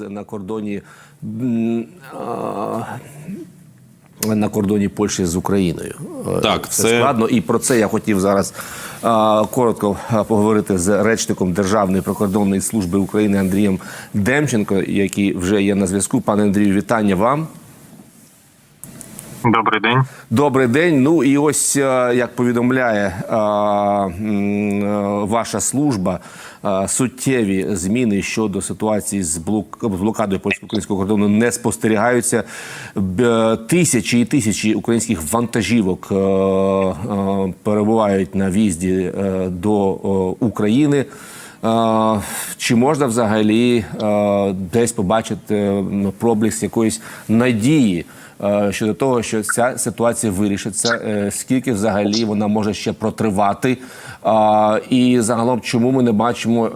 на кордоні на кордоні Польщі з Україною. Е, Так, це, це- складно, і про це я хотів зараз а, коротко поговорити з речником Державної прикордонної служби України Андрієм Демченко, який вже є на зв'язку. Пане Андрію, вітання вам. Добрий день. Добрий день. Ну і ось е, як повідомляє е, е, ваша служба, суттєві зміни щодо ситуації з блокадою польсько-українського кордону не спостерігаються. Тисячі і тисячі українських вантажівок перебувають на в'їзді до України. Чи можна взагалі десь побачити проблиск якоїсь надії щодо того, що ця ситуація вирішиться? Е, Скільки взагалі вона може ще протривати? Е, І загалом, чому ми не бачимо,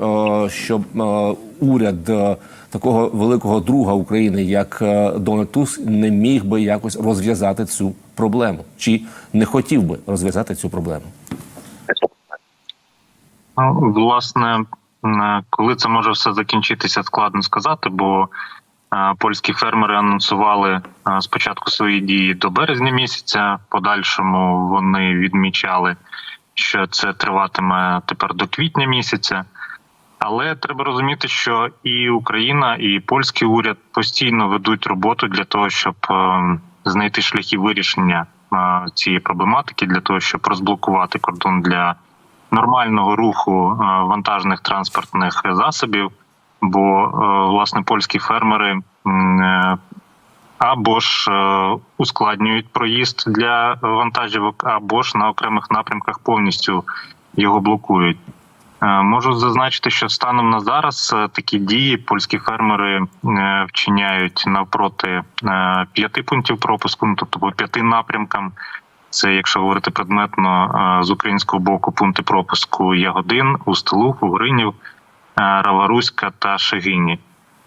е, щоб е, уряд е, такого великого друга України, як е, Дональд Туск, не міг би якось розв'язати цю проблему? Чи не хотів би розв'язати цю проблему? Ну, власне, коли це може все закінчитися, складно сказати, бо е, польські фермери анонсували спочатку свої дії до березня місяця. Подальшому вони відмічали, що це триватиме тепер до квітня місяця. Але треба розуміти, що і Україна, і польський уряд постійно ведуть роботу для того, щоб е, знайти шляхи вирішення е, цієї проблематики, для того, щоб розблокувати кордон для нормального руху е, вантажних транспортних засобів. Бо е, власне польські фермери е, або ж е, ускладнюють проїзд для вантажівок, або ж на окремих напрямках повністю його блокують. Можу зазначити, що станом на зараз такі дії польські фермери вчиняють навпроти п'яти пунктів пропуску, ну тобто по п'яти напрямкам. Це, якщо говорити предметно, з українського боку пункти пропуску Ягодин, Устилух, Угринів, Раваруська та Шегині.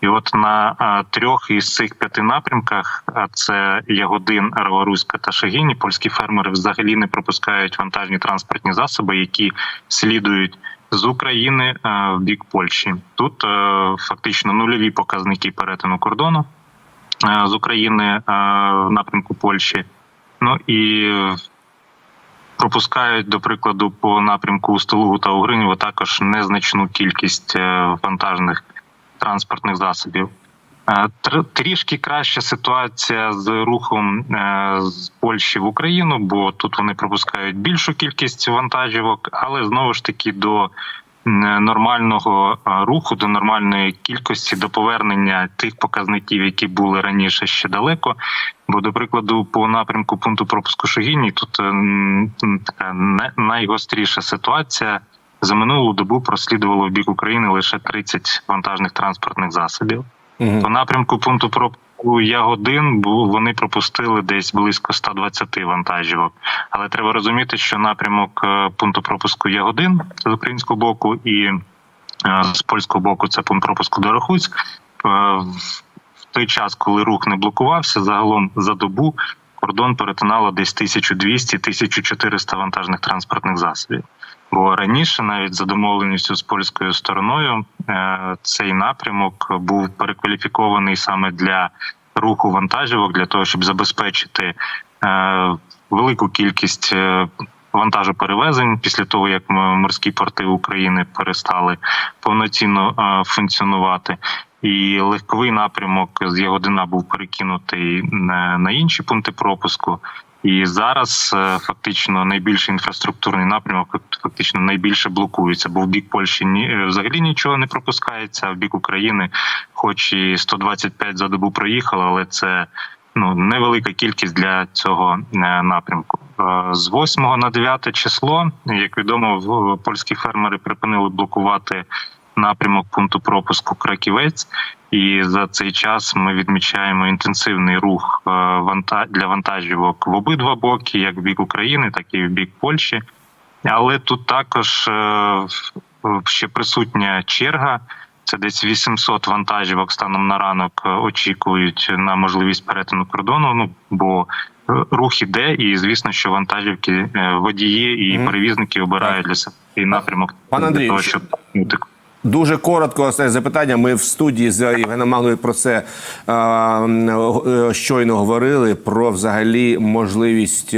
І от на е, трьох із цих п'яти напрямках, а це Ягодин, Раваруська та Шегині, польські фермери взагалі не пропускають вантажні транспортні засоби, які слідують з України е, в бік Польщі. Тут е, фактично нульові показники перетину кордону е, з України е, в напрямку Польщі. Ну і пропускають, до прикладу, по напрямку Устилугу та Угринєва також незначну кількість е, вантажних транспортних засобів. Е, тр- Трішки краща ситуація з рухом е, з Польщі в Україну, бо тут вони пропускають більшу кількість вантажівок, але знову ж таки до нормального е, руху, до нормальної кількості, до повернення тих показників, які були раніше ще далеко. Бо, до прикладу, по напрямку пункту пропуску Шогіні тут така не- найгостріша ситуація. За минулу добу прослідувало в бік України лише 30 вантажних транспортних засобів. По напрямку пункту пропуску Ягодин бу- вони пропустили десь близько 120 вантажівок. Але треба розуміти, що напрямок е, пункту пропуску Ягодин з українського боку і е, з польського боку це пункт пропуску Дорохуцьк. Е, В той час, коли рух не блокувався, загалом за добу кордон перетинало десь 1200-1400 вантажних транспортних засобів. Бо раніше, навіть за домовленістю з польською стороною, е, цей напрямок був перекваліфікований саме для руху вантажівок, для того, щоб забезпечити е, велику кількість е, вантажоперевезень після того, як морські порти України перестали повноцінно функціонувати. І легковий напрямок з Ягодина був перекинутий на на інші пункти пропуску. І зараз е, фактично найбільший інфраструктурний напрямок фактично найбільше блокується, бо в бік Польщі ні е, взагалі нічого не пропускається. А в бік України, хоч і 125 за добу проїхало, але це ну невелика кількість для цього е, напрямку. Е, З 8 на 9 число, як відомо, в- польські фермери припинили блокувати напрямок пункту пропуску Краківець. І за цей час ми відмічаємо інтенсивний рух е, для вантажівок в обидва боки, як в бік України, так і в бік Польщі. Але тут також е, ще присутня черга. Це десь 800 вантажівок станом на ранок е, очікують на можливість перетину кордону. Ну бо е, рух іде, і звісно, що вантажівки е, водії і перевізники обирають для себе цей напрямок Пане для Андрію, того, що- щоб Дуже коротко останнє запитання. Ми в студії з Євгеном Магною про це е, щойно говорили. Про взагалі можливість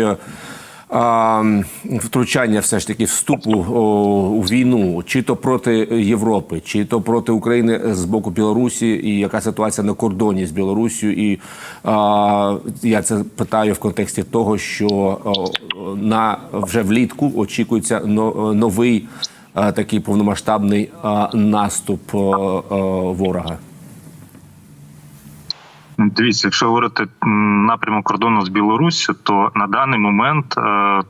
втручання, все ж таки, вступу у війну, чи то проти Європи, чи то проти України з боку Білорусі, і яка ситуація на кордоні з Білорусію. І е, я це питаю в контексті того, що на вже влітку очікується но- новий такий повномасштабний наступ ворога. Дивіться, якщо говорити напрямок кордону з Білоруссю, то на даний момент е,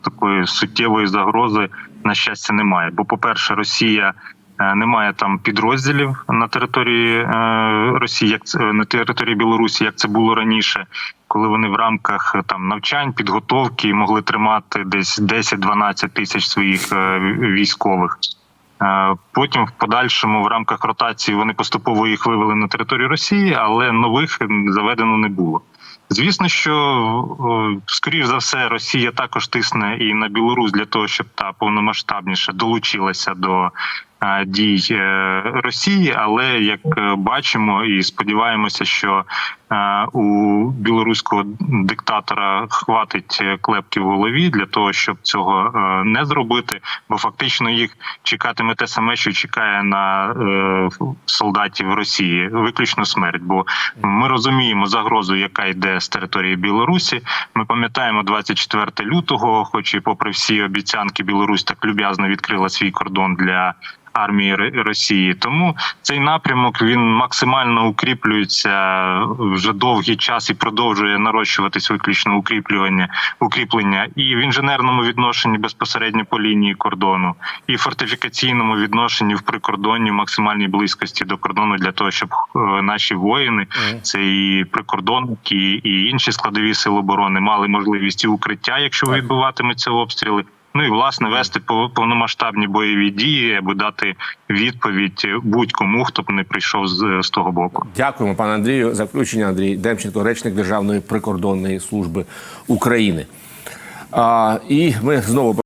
такої суттєвої загрози на щастя немає. Бо, по-перше, Росія е, не має там підрозділів на території е, Росії, як це на території Білорусі, як це було раніше, коли вони в рамках е, там навчань, підготовки могли тримати десь 10-12 тисяч своїх е, військових. Е, Потім в подальшому в рамках ротації вони поступово їх вивели на територію Росії, але нових заведено не було. Звісно, що скоріш за все Росія також тисне і на Білорусь для того, щоб та повномасштабніше долучилася до дій е, Росії. Але як е, бачимо і сподіваємося, що е, у білоруського диктатора хватить е, клепки в голові для того, щоб цього е, не зробити, бо фактично їх чекатиме те саме, що чекає на е, солдатів Росії, виключно смерть. Бо ми розуміємо загрозу, яка йде з території Білорусі. Ми пам'ятаємо 24 лютого, хоч і попри всі обіцянки, Білорусь так люб'язно відкрила свій кордон для. Армії Росії тому цей напрямок він максимально укріплюється вже довгий час і продовжує нарощуватись виключно укріплювання укріплення і в інженерному відношенні безпосередньо по лінії кордону, і в фортифікаційному відношенні в прикордонні в максимальній близькості до кордону для того, щоб е, наші воїни, це і прикордонники, і інші складові сил оборони мали можливість і укриття, якщо відбуватимуться обстріли. Ну і власне вести по- повномасштабні бойові дії, аби дати відповідь будь-кому, хто б не прийшов з, з того боку. Дякуємо, пане Андрію. За включення Андрій Демченко, речник Державної прикордонної служби України. А, і ми знову